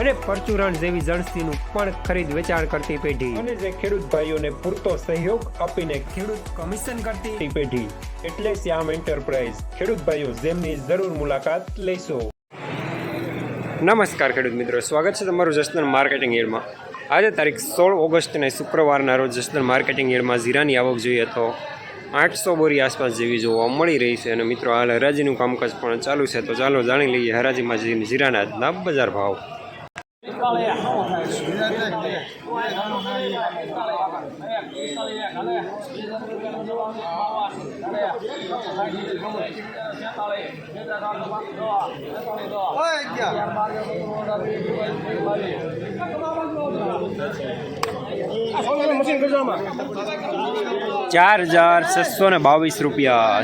અને પરચુરણ જેવી જણસીનું પણ ખરીદ વેચાણ કરતી પેઢી. અને જે ખેડૂત ભાઈઓને પૂરતો સહયોગ આપીને ખેડૂત કમિશન કરતી પેઢી. એટલે શ્યામ એન્ટરપ્રાઇઝ. ખેડૂત ભાઈઓ જેમની જરૂર મુલાકાત લેશો. નમસ્કાર ખેડૂત મિત્રો. સ્વાગત છે તમારું જસદન માર્કેટિંગ યાર્ડમાં આજે તારીખ સોળ ઓગસ્ટને શુક્રવારના રોજ જસદન માર્કેટિંગ યરમાં જીરાની આવક જોઈએ તો આઠસો બોરી આસપાસ જેવી જોવા મળી રહી છે. અને મિત્રો હાલ હરાજીનું કામકાજ પણ ચાલુ છે. તો ચાલો જાણી લઈએ હરાજીમાં જીરાના બજાર ભાવ. ચાર હજાર છસો ને બાવીસ રૂપિયા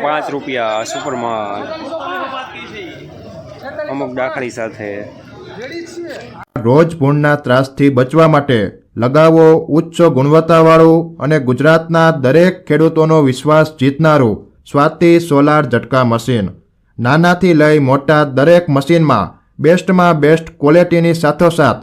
પાંચ રૂપિયા સુપરમાન. અમુક દાખલી સાથે. રોજ ભૂણના ત્રાસથી બચવા માટે લગાવો ઉચ્ચ ગુણવત્તાવાળું અને ગુજરાતના દરેક ખેડૂતોનો વિશ્વાસ જીતનારું સ્વાતિ સોલાર ઝટકા મશીન. નાનાથી લઈ મોટા દરેક મશીનમાં બેસ્ટમાં બેસ્ટ ક્વોલિટીની સાથોસાથ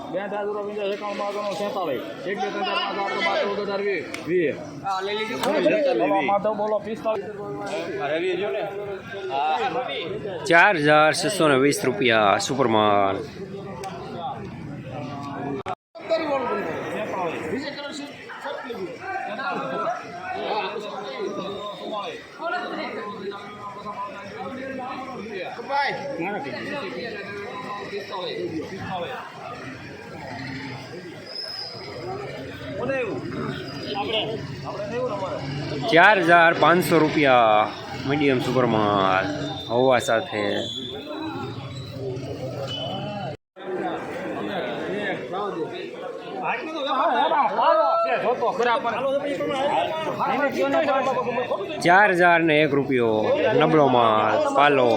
એકાશી બે હજાર પંચાસ એકાવન બાવન સેતાલીસ એક બે ત્રણ ચાર પાંચ આઠ નવ બાર ચૌદ વીસ વીસ માધવ બોલો પિસ્તાલીસ ચાર હજાર છસો ને વીસ રૂપિયા સુપરમાલ ચાર હજાર પાંચસો રૂપિયા મીડિયમ સુપરમાલ હવા સાથે ચાર હજાર ને એક રૂપિયો નબળો માલ પાલો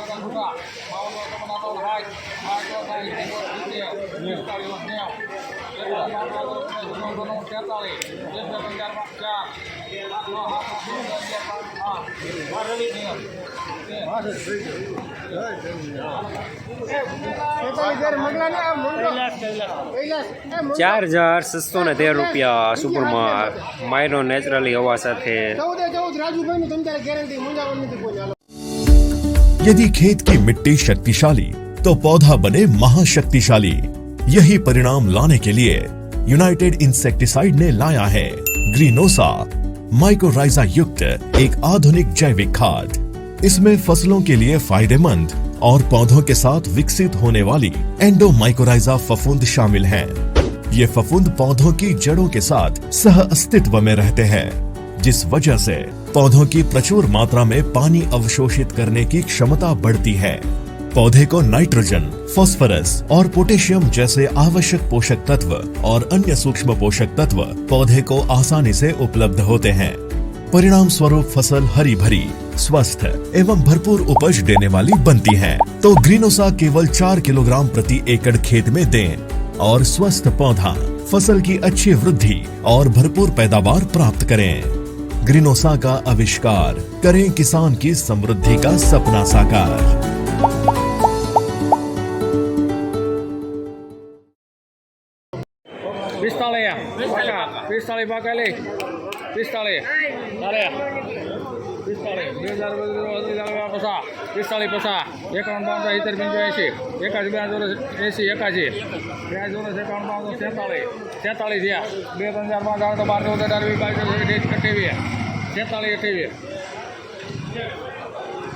બત્રીસ સેતાલીસ ચાલીસ બેતાલીસ નંબર સેતાલીસ અડતાલીસ એબીસી સેતાલીસ ચાર હજાર છસો ને અડતાલીસ રૂપિયા સુપરમાલ ચાર હજાર છસો ને તેર રૂપિયા સુપરમાલ માઇનો નેચરલી હવા સાથે यदि खेत की मिट्टी शक्तिशाली तो पौधा बने महाशक्तिशाली। यही परिणाम लाने के लिए यूनाइटेड इंसेक्टिसाइड ने लाया है ग्रीनोसा माइक्रोराइजा युक्त एक आधुनिक जैविक खाद। इसमें फ़सलों के लिए फ़ायदेमंद और पौधों के साथ विकसित होने वाली एंडोमाइकोराइजा फफूंद शामिल हैं। ये फफूंद पौधों की जड़ों के साथ सह अस्तित्व में रहते हैं। जिस वजह से पौधों की प्रचुर मात्रा में पानी अवशोषित करने की क्षमता बढ़ती है। पौधे को नाइट्रोजन, फास्फोरस और पोटेशियम जैसे आवश्यक पोषक तत्व और अन्य सूक्ष्म पोषक तत्व पौधे को आसानी से उपलब्ध होते हैं। परिणाम स्वरूप फ़सल हरी भरी स्वस्थ एवं भरपूर उपज देने वाली बनती है। तो ग्रीनोसा केवल चार किलोग्राम प्रति एकड़ खेत में दें और स्वस्थ पौधा फ़सल की अच्छी वृद्धि और भरपूर पैदावार प्राप्त करें। ग्रीनोसा का आविष्कार करें किसान की समृद्धि का सपना साकार। पिस्ताले पिस्ताले पिस्ताले पिस्ताले પિસ્તાળીસ બે હજાર પચાસ પિસ્તાળીસ પચાસ એકાવન પાંચ સિત્તેર પંચ્યાસી એકાસી બે જોડે એંસી એકાસી બે જોડે એકાવન પાંચસો સેતાળીસ સેતાળીસ થયા બે ત્રણ ચાર પાંચ આઠ બાર ચૌદ અઢાર વીસ બાવીસ ત્રેવીસ અઠ્યાવીસ તેતાળીસ અઠ્યાવીસ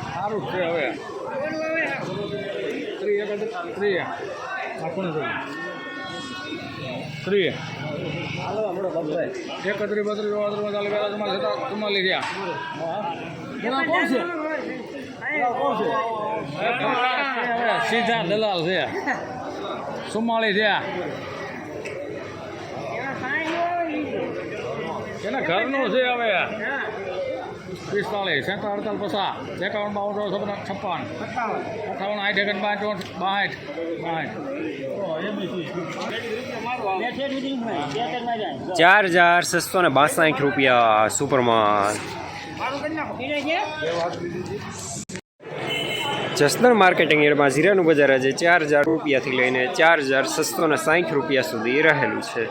સારું છે હવે ત્રીસ ત્રીસ આ કોને એકત્રી બત્રી એના કોણ સીધા દલાલ છે ચુમ્માલીસ થયા એના ઘરનું છે હવે પિસ્તાળીસ સેંતા અડતાલ પચાસ એકાવન બાવન ચોસઠ છપ્પન અઠાવન આઠ એકન પાંચ બાઠ બાઠ ચાર હજાર છસો ને બાસઠ રૂપિયા સુપરમાં જસનર માર્કેટિંગ એરમાં જીરાનું બજાર આજે ચાર હજાર રૂપિયાથી લઈને ચાર હજાર છસો ને સાઠ રૂપિયા સુધી રહેલું છે.